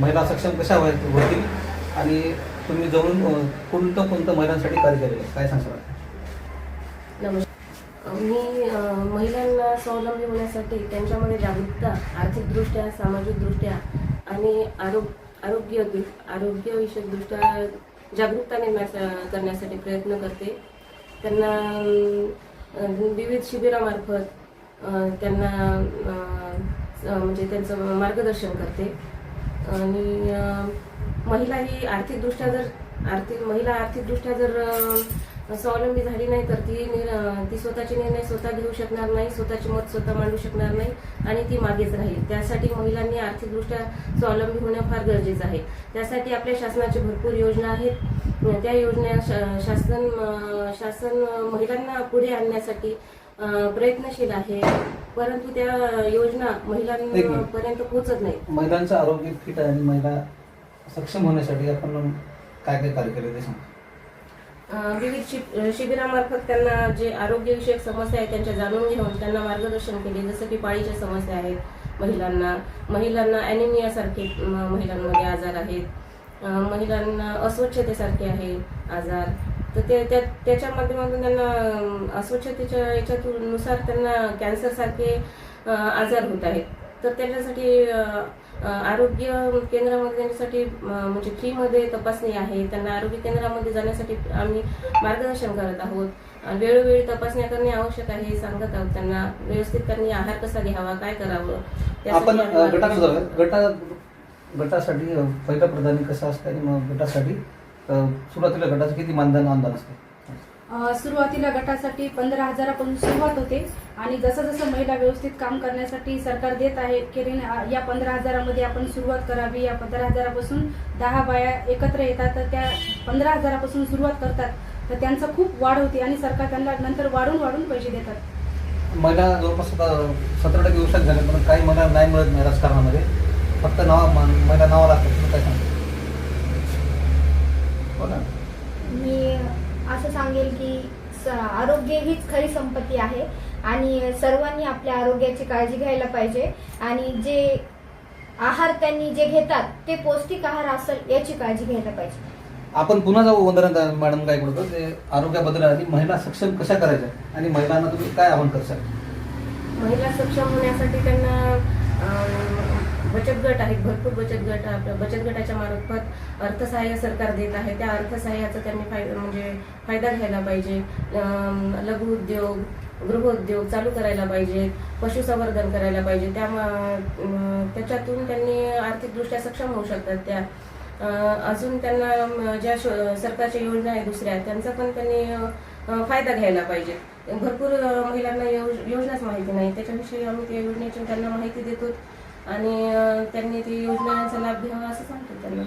महिला सक्षम कशा व्हाय- होतील? आणि तुम्ही जवळून कोणतं कोणतं महिलांसाठी कार्य केलेलं आहे? काय सांगता नमस्कार. मी महिलांना स्वावलंबी होण्यासाठी त्यांच्यामध्ये जागरूकता आर्थिकदृष्ट्या सामाजिकदृष्ट्या आणि आरोग आरोग्य आरोग्यविषयकदृष्ट्या जागरूकता निर्माण करण्यासाठी प्रयत्न करते. त्यांना विविध शिबिरामार्फत त्यांना म्हणजे त्यांचं मार्गदर्शन करते. आणि महिला ही आर्थिकदृष्ट्या जर आर्थिक महिला आर्थिकदृष्ट्या जर स्वावलंबी झाली नाही तर ती निर- ती स्वतःचे निर्णय स्वतः घेऊ शकणार नाही स्वतःचे मत स्वतः मांडू शकणार नाही आणि ती मागेच राहील. त्यासाठी महिलांनी आर्थिकदृष्ट्या स्वावलंबी होणं फार गरजेचं आहे. त्यासाठी आपल्या शासनाचे भरपूर योजना आहेत. त्या योजना शा- शासन शासन महिलांना पुढे आणण्यासाठी प्रयत्नशील आहे. परंतु त्या योजना. महिलांपर्यंत पोहोचत नाहीत. महिलांचं आरोग्य फिट आणि महिला सक्षम होण्यासाठी आपण काय काय कार्य केले ते सांगा. विविध शिब- शिबिरामार्फत त्यांना जे आरोग्यविषयक समस्या आहेत त्यांच्या जाणून घेऊन त्यांना मार्गदर्शन केले जसं की पाळीच्या समस्या आहेत महिलांना. महिलांना अॅनिमियासारखे महिलांमध्ये आजार आहेत. महिलांना अस्वच्छतेसारखे आहे आजार. तर ते त्या त्याच्या माध्यमातून त्यांना अस्वच्छतेच्या याच्यातून नुसार त्यांना कॅन्सरसारखे आजार होत आहेत. तर त्याच्यासाठी आरोग्य केंद्रामध्ये त्यांच्यासाठी म्हणजे फ्रीमध्ये तपासणी आहे. त्यांना आरोग्य केंद्रामध्ये जाण्यासाठी आम्ही मार्गदर्शन करत आहोत. वेळोवेळी तपासण्या करणे आवश्यक आहे. हे सांगत आहोत त्यांना व्यवस्थित त्यांनी आहार कसा घ्यावा काय करावं आपण गटासाठी पहिलं प्रधानी कसं असतं आणि मग गटासाठी? सुरुवातीला गटाचं किती मानधन अनुदान असते? सुरुवातीला गटासाठी पंधरा हजारापासून सुरुवात होते आणि जसं जसं महिला व्यवस्थित काम करण्यासाठी सरकार देत आहे की रे- अ, या पंधरा हजारामध्ये आपण सुरुवात करावी. या पंधरा हजारापासून दहा बाया एकत्र येतात तर त्या पंधरा हजारापासून सुरुवात करतात. तर त्यांचं खूप वाढ होते आणि सरकार त्यांना नंतर वाढून वाढून पैसे देतात. महिला जवळपास सतरा टक्के उत्साह झाले पण काही महिला नाही मिळत नाही राजकारणामध्ये. फक्त नाव महिला नावाला असतात तुम्ही काय सांगता बघा मी असं सांगेल की स- आरोग्य हीच खरी संपत्ती आहे. आणि सर्वांनी आपल्या आरोग्याची काळजी घ्यायला पाहिजे. आणि जे आहार त्यांनी जे घेतात ते पौष्टिक आहार असेल याची काळजी घ्यायला पाहिजे. आपण पुन्हा जाऊ वंदना मॅडम काय करतो ते आरोग्याबद्दल आणि महिला सक्षम कशा करायच्या? आणि महिलांना तुम्ही काय आव्हान करशाल महिला सक्षम होण्यासाठी त्यांना बचत गट आहेत भरपूर बचत गट आपल्या बचत गटाच्या मार्फत अर्थसहाय्य सरकार देत आहे. त्या अर्थसहाय्याचा त्यांनी फायदा म्हणजे फायदा घ्यायला पाहिजे. अं, लघु उद्योग गृहउद्योग चालू करायला पाहिजे पशुसंवर्धन करायला पाहिजे. त्या अं, त्याच्यातून त्यांनी आर्थिकदृष्ट्या सक्षम होऊ शकतात त्या. अजून त्यांना ज्या सरकारच्या योजना आहेत दुसऱ्या त्यांचा पण त्यांनी फायदा घ्यायला पाहिजे. भरपूर महिलांना योजनाच माहिती नाही. त्याच्याविषयी आम्ही त्या योजनेची त्यांना माहिती देतो. आणि त्यांनी ती योजनांचा लाभ घ्यावा असं सांगतो त्यांना.